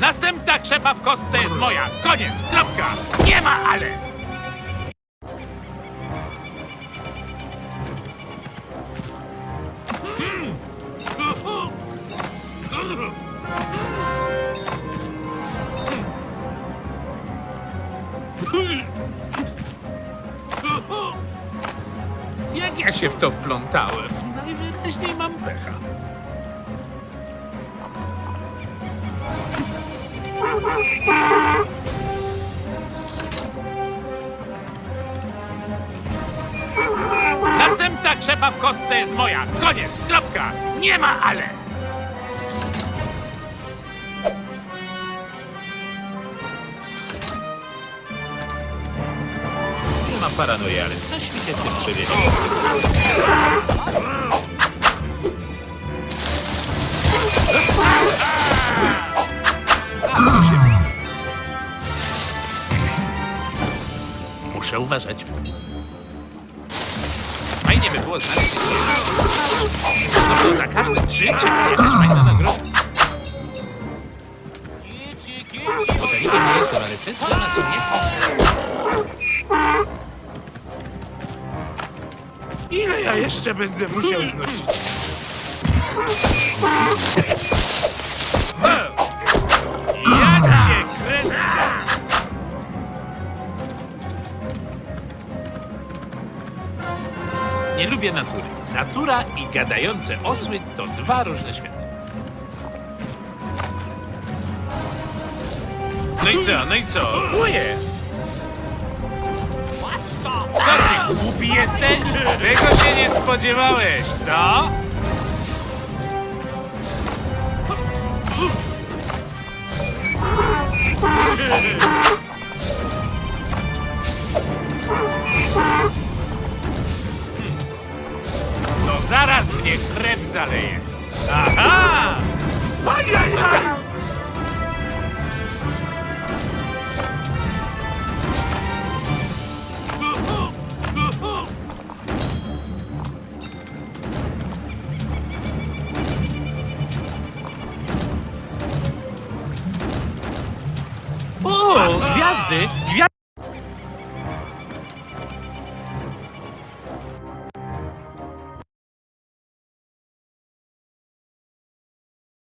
Następna krzepa w kostce jest moja. Koniec, kropka. Nie ma ale. Jak ja się w to wplątałem? Najwyraźniej mam pecha. Następna krzepa w kostce jest moja. Koniec, kropka. Nie ma ale. Mam paranoi, ale coś mi się w tym przewiedzie. Muszę uważać. Fajnie by było znaleźć No to za każde trzy czeka jakaś fajna nagroda. Ile ja jeszcze będę musiał znosić? Jak się kręcę! Nie lubię natury. Natura i gadające osły to dwa różne światy. No i co, no i co? Uje! Głupi jesteś? Tego się nie spodziewałeś, co? To zaraz mnie krew zaleje. Aha! Ajajaj! Gwiazdy! Gwiazdy!